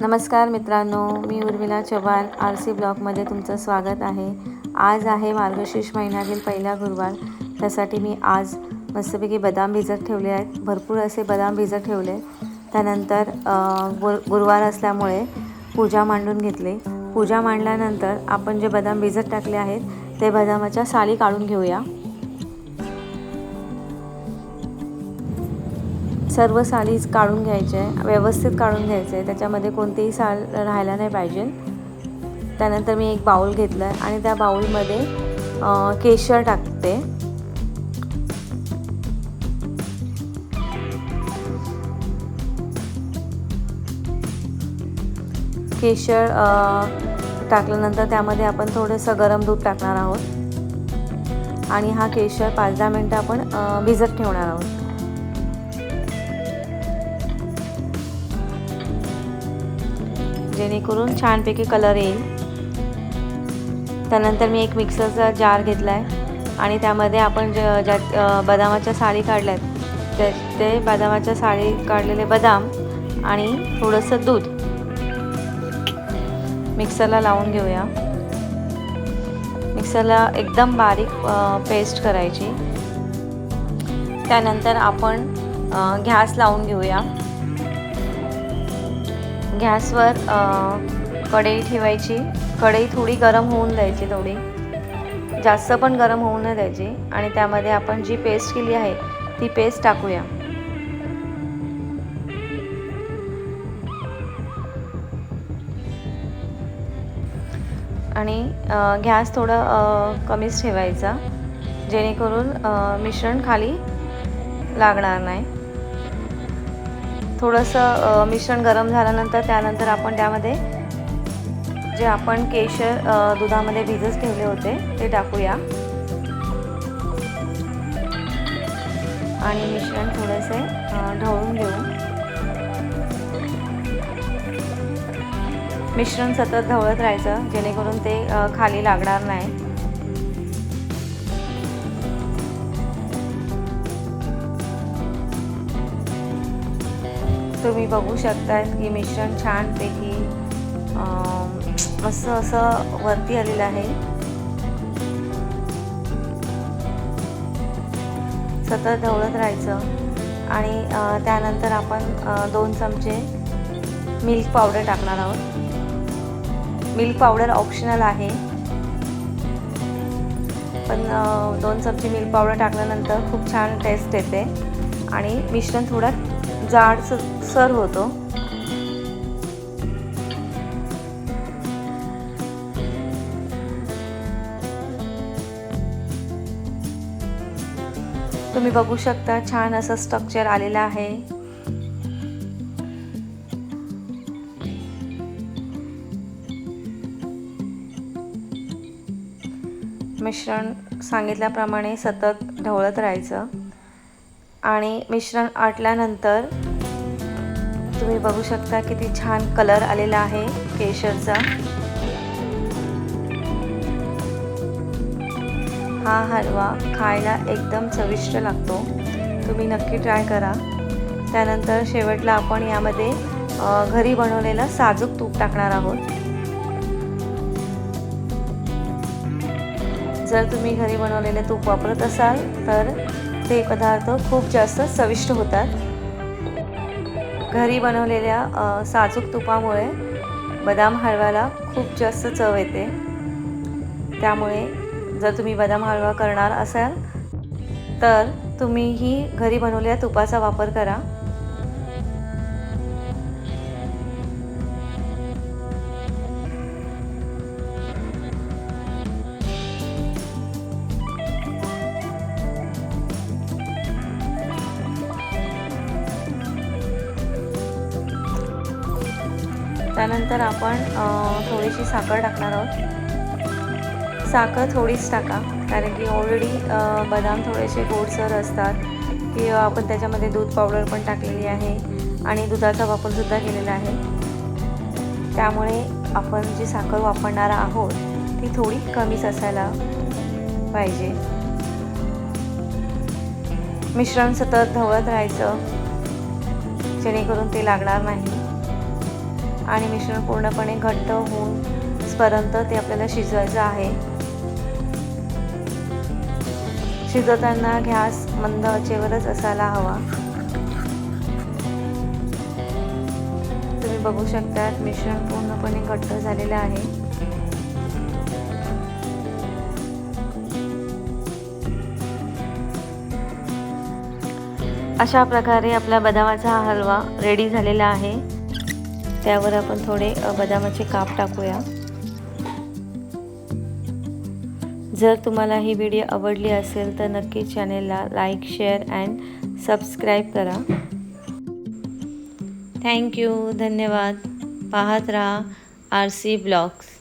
नमस्कार मित्रांनो मी उर्मिला चव्हाण आर सी ब्लॉगमध्ये तुमचं स्वागत आहे. आज आहे मार्गशीर्ष महिन्यातील पहिला गुरुवार. त्यासाठी मी आज मस्तपैकी बदाम भिजत ठेवले आहेत. भरपूर असे बदाम भिजत ठेवले. त्यानंतर अ, गुरुवार असल्यामुळे पूजा मांडून घेतली. पूजा मांडल्यानंतर आपण जे बदाम भिजत टाकले आहेत ते बदामाच्या साली काढून घेऊया. सर्व सालीज काढून घ्यायचे आहे व्यवस्थित काढून घ्यायचे. आहे त्याच्यामध्ये कोणतीही साल राहायला नाही पाहिजे. त्यानंतर मी एक बाऊल घेतला आहे आणि त्या बाऊलमध्ये केशर टाकते. केशर टाकल्यानंतर त्यामध्ये आपण थोडंसं गरम दूध टाकणार आहोत. आणि हा केशर पाच दहा मिनटं आपण भिजत ठेवणार आहोत. जेणेकरून छानपैकी कलर येईल. त्यानंतर मी एक मिक्सरचा जार घेतला आहे आणि त्यामध्ये आपण ज ज्या बदामाच्या साडी काढल्या आहेत ते ते बदामाच्या साडी काढलेले बदाम आणि थोडंसं दूध मिक्सरला लावून घेऊया. मिक्सरला एकदम बारीक पेस्ट करायची. त्यानंतर आपण गॅस लावून घेऊया. गॅसवर कढई ठेवायची. कढई थोडी गरम होऊन द्यायची थोडी जास्त पण गरम होऊ नाही द्यायची. आणि त्यामध्ये आपण जी पेस्ट केली आहे ती पेस्ट टाकूया. आणि गॅस थोडं कमीच ठेवायचा. जेणेकरून मिश्रण खाली लागणार नाही. थोडंसं मिश्रण गरम झाल्यानंतर त्यानंतर आपण त्यामध्ये जे आपण केशर दुधामध्ये भिजत ठेवले होते ते टाकूया. आणि मिश्रण थोडेसे ढवळून घेऊ. मिश्रण सतत ढवळत राहायचं जेणेकरून ते खाली लागणार नाही. तुम्ही बघू शकता की मिश्रण छानपैकी मस्त असं वरती आलेलं आहे. सतत ढवळत राहायचं. आणि त्यानंतर आपण दोन चमचे मिल्क पावडर टाकणार आहोत. मिल्क पावडर ऑप्शनल आहे. पण दोन चमचे मिल्क पावडर टाकल्यानंतर खूप छान टेस्ट येते. आणि मिश्रण थोडं जाड सर होतो. तुम्ही बघू शकता छान असं स्ट्रक्चर आलेलं आहे. मिश्रण सांगितल्याप्रमाणे सतत ढवळत राहायचं. आणि मिश्रण आटल्यानंतर तुम्ही बघू शकता किती छान कलर आलेला आहे केशरचा. हा हलवा खायला एकदम चविष्ट लागतो. तुम्ही नक्की ट्राय करा. त्यानंतर शेवटला आपण यामध्ये घरी बनवलेलं साजूक तूप टाकणार आहोत. जर तुम्ही घरी बनवलेले तूप वापरत असाल तर ते पदार्थ खूप जास्त चविष्ट होतात. घरी बनवलेल्या साजूक तुपामुळे बदाम हलव्याला खूप जास्त चव येते. त्यामुळे जर तुम्ही बदाम हलवा करणार असाल तर तुम्ही ही घरी बनवलेल्या तुपाचा वापर करा. त्यानंतर आपण थोडीशी साखर टाकणार आहोत. साखर थोडीच टाका कारण की ऑलरेडी बदाम थोडेसे गोडसर असतात. की आपण त्याच्यामध्ये दूध पावडर पण टाकलेली आहे. आणि दुधाचा वापरसुद्धा केलेला आहे. त्यामुळे आपण जी साखर वापरणार आहोत ती थोडी कमीच असायला पाहिजे. मिश्रण सतत ढवळत राहायचं. जेणेकरून ते लागणार नाही. आणि मिश्रण पूर्णपणे घट्ट होऊन पर्यंत ते आपल्याला शिजवायचं आहे. शिजवताना गॅस मंद आचेवरच असायला हवा. तुम्ही बघू शकता मिश्रण पूर्णपणे घट्ट झालेलं आहे. अशा प्रकारे आपला बदामाचा हलवा रेडी झालेला आहे. त्यावर आपण थोडे बदामाचे काप टाकूया. जर तुम्हाला ही व्हिडिओ आवडली असेल तर नक्की चॅनेलला लाईक शेअर अँड सबस्क्राईब करा. थँक्यू धन्यवाद. पाहत राहा आर सी ब्लॉग्स.